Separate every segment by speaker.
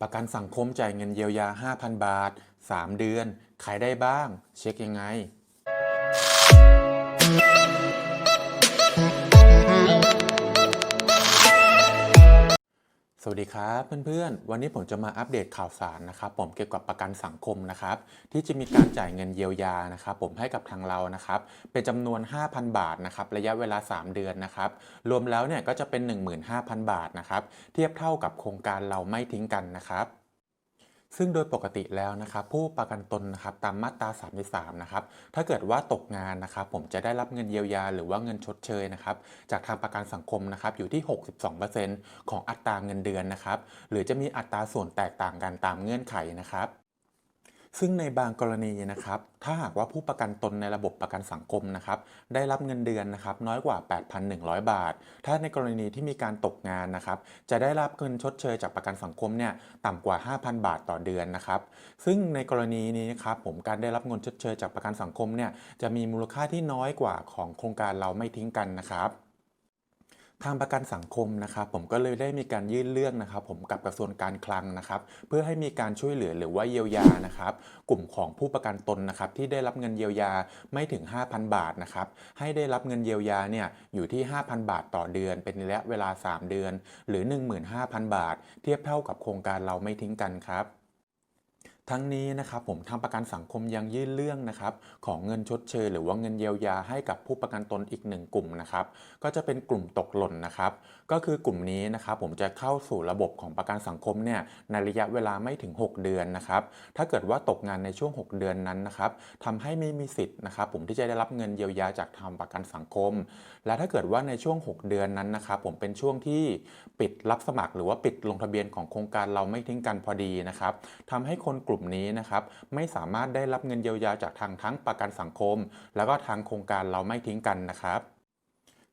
Speaker 1: ประกันสังคมจ่ายเงินเยียวยา 5,000 บาท 3 เดือน ขายได้บ้าง เช็คยังไง สวัสดีครับเพื่อนๆ วันนี้ผมจะมาอัปเดตข่าวสารนะครับผมเกี่ยวกับประกันสังคมนะครับที่จะมีการจ่ายเงินเยียวยานะครับผมให้กับทางเรานะครับเป็นจำนวน 5,000 บาทนะครับระยะเวลา 3 เดือนนะครับรวมแล้วเนี่ยก็จะเป็น 15,000 บาทนะครับเทียบเท่ากับโครงการเราไม่ทิ้งกันนะครับ ซึ่งโดยปกติแล้วนะครับผู้ประกันตนนะครับตามมาตรา 33 นะครับถ้าเกิดว่าตกงานนะครับผมจะได้รับเงินเยียวยา หรือว่าเงินชดเชยนะครับจากทางประกันสังคมนะครับอยู่ที่ 62%ของอัตราเงินเดือนนะครับหรือจะมีอัตราส่วนแตกต่างกันตามเงื่อนไขนะครับ ซึ่งในบางกรณีนะครับ ถ้าหากว่าผู้ประกันตนในระบบประกันสังคมนะครับ ได้รับเงินเดือนนะครับน้อยกว่า 8,100 บาท ถ้าในกรณีที่มีการตกงานนะครับ จะได้รับเงินชดเชยจากประกันสังคมเนี่ยต่ำกว่า 5,000 บาทต่อเดือนนะครับ ซึ่งในกรณีนี้นะครับผมการได้รับเงินชดเชยจากประกันสังคมเนี่ยจะมีมูลค่าที่น้อยกว่าของโครงการเราไม่ทิ้งกันนะครับ ทางประกันสังคมนะครับผมก็เลยได้มีการยื่นเรื่องนะครับ ผมกับกระทรวงการคลังนะครับ เพื่อให้มีการช่วยเหลือหรือว่าเยียวยานะครับ กลุ่มของผู้ประกันตนนะครับ ที่ได้รับเงินเยียวยาไม่ถึง 5,000 บาทนะครับ ให้ได้รับเงินเยียวยาเนี่ยอยู่ที่ 5,000 บาทต่อเดือน เป็นระยะเวลา 3 เดือน หรือ 15,000 บาท เทียบเท่ากับโครงการเราไม่ทิ้งกันครับ ทั้งนี้นะครับผมทางประกันสังคมยังยื่นเรื่องนะครับของเงินชดเชยหรือว่าเงินเยียวยาให้กับผู้ประกันตนอีกหนึ่งกลุ่มนะครับก็จะเป็นกลุ่มตกหล่นนะครับ ก็คือกลุ่มนี้นะครับผมจะเข้าสู่ระบบของประกันสังคมเนี่ยในระยะเวลาไม่ถึง 6 เดือนนะครับถ้าเกิดว่าตกงานในช่วง 6 เดือนนั้นนะครับทำให้ไม่มีสิทธิ์นะครับผมที่จะได้รับเงินเยียวยาจากทางประกันสังคม และถ้าเกิดว่าในช่วง 6 เดือนนั้นนะครับผมเป็นช่วงที่ปิดรับสมัคร หรือว่าปิดลงทะเบียนของโครงการเราไม่ทิ้งกันพอดีนะครับทำให้คนกลุ่มนี้นะครับไม่สามารถได้รับเงินเยียวยาจากทางทั้งประกันสังคม แล้วก็ทางโครงการเราไม่ทิ้งกันนะครับ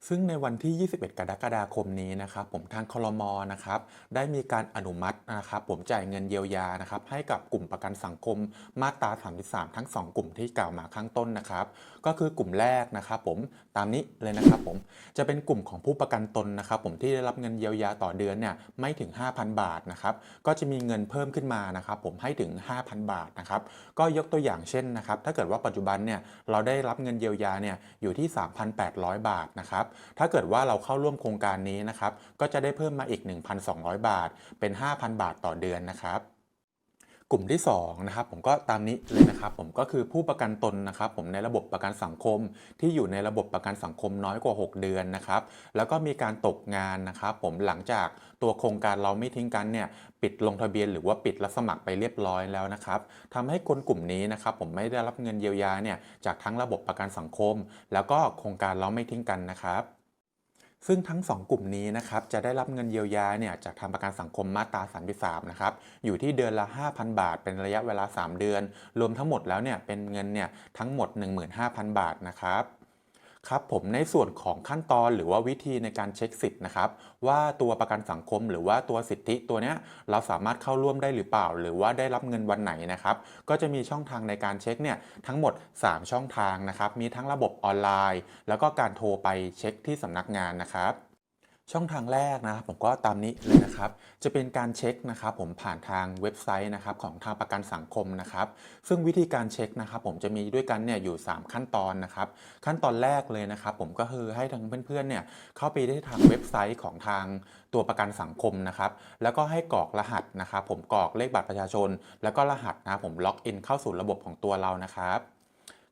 Speaker 1: ซึ่งในวันที่ 21 กรกฎาคมนี้นะครับผมทางคลมนะครับได้มีการอนุมัตินะครับผมจ่ายเงินเยียวยานะครับให้กับกลุ่มประกันสังคมมาตรา 33 ทั้ง 2 กลุ่มที่กล่าวมาข้างต้นนะครับก็คือกลุ่มแรกนะครับผมตามนี้เลยนะครับผมจะเป็นกลุ่มของผู้ประกันตนนะครับผมที่ได้รับเงินเยียวยาต่อเดือนเนี่ยไม่ถึง 5,000 บาทนะครับก็จะมีเงินเพิ่มขึ้นมานะครับผมให้ถึง 5,000 บาทนะครับก็ยกตัวอย่างเช่นนะครับถ้าเกิดว่าปัจจุบันเนี่ยเราได้รับเงินเยียวยาเนี่ยอยู่ที่ 3,800 บาทนะครับถ้าเกิดว่าเราเข้าร่วมโครงการนี้นะครับ ก็จะได้เพิ่มมาอีก 1,200 บาท เป็น 5,000 บาทต่อเดือนนะครับ กลุ่มที่2นะครับผมก็ตามนี้เลยนะครับผมก็คือผู้ประกันตนนะครับผมในระบบประกันสังคม ที่อยู่ในระบบประกันสังคมน้อยกว่า 6 เดือนนะครับแล้วก็มีการตกงานนะครับผมหลังจากตัวโครงการเราไม่ทิ้งกันเนี่ยปิดลงทะเบียนหรือว่าปิดรับสมัครไปเรียบร้อยแล้วนะครับทำให้คนกลุ่มนี้นะครับผมไม่ได้รับเงินเยียวยาเนี่ยจากทั้งระบบประกันสังคม แล้วก็โครงการเราไม่ทิ้งกันนะครับ ซึ่งทั้ง 2 กลุ่มนี้นะครับจะได้รับเงินเยียวยาเนี่ยจากทางประกันสังคมมาตรา33นะครับอยู่ที่เดือนละ 5,000 บาท เป็นระยะเวลา 3 เดือน รวมทั้งหมดแล้วเนี่ยเป็นเงินเนี่ยทั้งหมด 15,000 บาทนะครับ ครับผมในส่วนของขั้นตอนหรือว่าวิธีในการเช็คสิทธิ์นะครับ ว่าตัวประกันสังคมหรือว่าตัวสิทธิตัวเนี้ยเราสามารถเข้าร่วมได้หรือเปล่า หรือว่าได้รับเงินวันไหนนะครับ ก็จะมีช่องทางในการเช็คเนี่ยทั้งหมด 3 ช่องทางนะครับ มีทั้งระบบออนไลน์ แล้วก็การโทรไปเช็คที่สำนักงานนะครับ ช่องทางแรกนะครับผมก็ตามนี้เลยนะครับ จะเป็นการเช็คนะครับผมผ่านทางเว็บไซต์นะครับของทางประกันสังคมนะครับ ซึ่งวิธีการเช็คนะครับผมจะมีด้วยกันเนี่ยอยู่ 3 ขั้นตอนนะครับ ขั้นตอนแรกเลยนะครับ ผมก็คือให้ทางเพื่อนๆเนี่ยเข้าไปได้ทางเว็บไซต์ของทางตัวประกันสังคมนะครับ แล้วก็ให้กรอกรหัสนะครับ ผมกรอกเลขบัตรประชาชน แล้วก็รหัสนะครับผมล็อกอินเข้าสู่ระบบของตัวเรานะครับ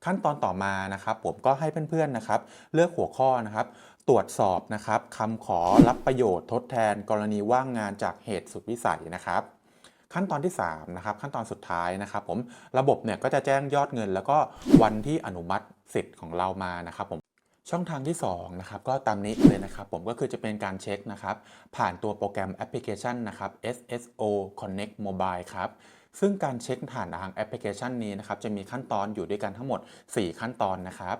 Speaker 1: ขั้นตอนต่อมานะครับ ผมก็ให้เพื่อนๆนะครับ เลือกหัวข้อนะครับ ตรวจสอบนะครับคำขอรับประโยชน์ทดแทน กรณีว่างงานจากเหตุสุดวิสัยนะครับขั้นตอนที่3นะครับขั้นตอนสุดท้ายนะครับ ผมระบบเนี่ยก็จะแจ้งยอดเงิน แล้วก็วันที่อนุมัติสิทธิ์ของเรามานะครับ ผมช่องทางที่2นะครับก็ตามนี้เลยนะครับ ผมก็คือจะเป็นการเช็คนะครับ ผ่านตัวโปรแกรมแอปพลิเคชันนะครับ SSO Connect Mobile ครับ ซึ่งการเช็คผ่านทางแอปพลิเคชันนี้นะครับจะมีขั้นตอนอยู่ด้วยกันทั้งหมด 4 ขั้นตอนนะครับ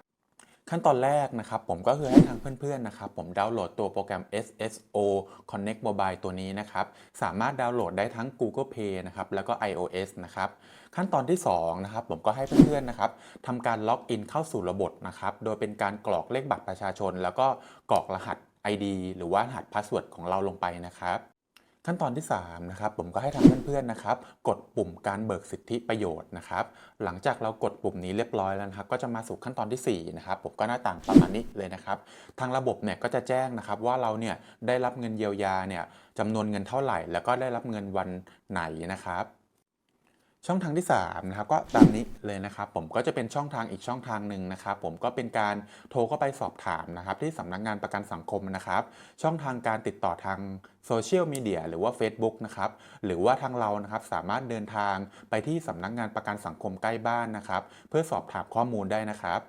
Speaker 1: ขั้นตอนแรกนะครับผมก็คือให้ทางเพื่อนๆนะครับผมดาวน์โหลดตัวโปรแกรม SSO Connect Mobile ตัวนี้นะครับสามารถดาวน์โหลดได้ทั้ง Google Play นะครับแล้วก็ iOS นะครับขั้นตอนที่2นะครับผมก็ให้เพื่อนๆนะครับทำการล็อกอินเข้าสู่ระบบนะครับโดยเป็นการกรอกเลขบัตรประชาชน แล้วก็กรอกรหัส ID หรือว่ารหัสพาสเวิร์ดของเราลงไปนะครับ ขั้นตอนที่3นะครับผมก็ให้ทางเพื่อนๆนะครับ กดปุ่มการเบิกสิทธิประโยชน์นะครับ หลังจากเรากดปุ่มนี้เรียบร้อยแล้วนะครับ ก็จะมาสู่ขั้นตอนทีสี่4นะครับผมก็หน้าต่างประมาณนี้เลยนะครับ ทางระบบเนี่ยก็จะแจ้งนะครับว่าเราเนี่ยได้รับเงินเยียวยาเนี่ยจำนวนเงินเท่าไหร่ แล้วก็ได้รับเงินวันไหนนะครับ ช่องทางที่3นะครับก็ตามนี้เลยนะครับผมก็จะเป็นช่องทางอีกช่องทางหนึ่งนะครับผมก็เป็นการโทรเข้าไปสอบถามนะครับที่สำนักงานประกันสังคมนะครับ ช่องทางการติดต่อทางโซเชียลมีเดียหรือว่า Facebook นะครับหรือว่าทางเรานะครับสามารถเดินทางไปที่สำนักงานประกันสังคมใกล้บ้านนะครับ เพื่อสอบถามข้อมูลได้นะครับ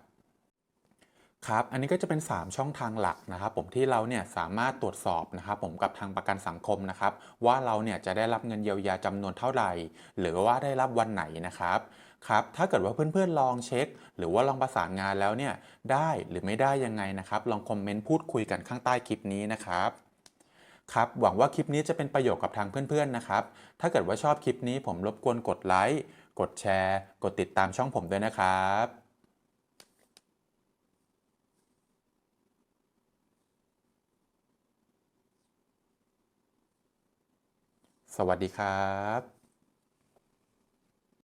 Speaker 1: ครับ อันนี้ก็จะเป็น 3 ช่องทางหลักนะครับผมที่เราเนี่ยสามารถตรวจสอบนะครับผมกับทางประกันสังคมนะครับว่าเราเนี่ยจะได้รับเงินเยียวยาจำนวนเท่าไหร่ หรือว่าได้รับวันไหนนะครับครับถ้าเกิดว่าเพื่อนๆลองเช็ค หรือว่าลองประสานงานแล้วเนี่ยได้หรือไม่ได้ยังไงนะครับลองคอมเมนต์พูดคุยกันข้างใต้คลิปนี้นะครับครับหวังว่าคลิปนี้จะเป็นประโยชน์กับทางเพื่อนๆนะครับถ้าเกิดว่าชอบคลิปนี้ผมรบกวนกดไลค์กดแชร์ กดติดตามช่องผมด้วยนะครับ สวัสดีครับ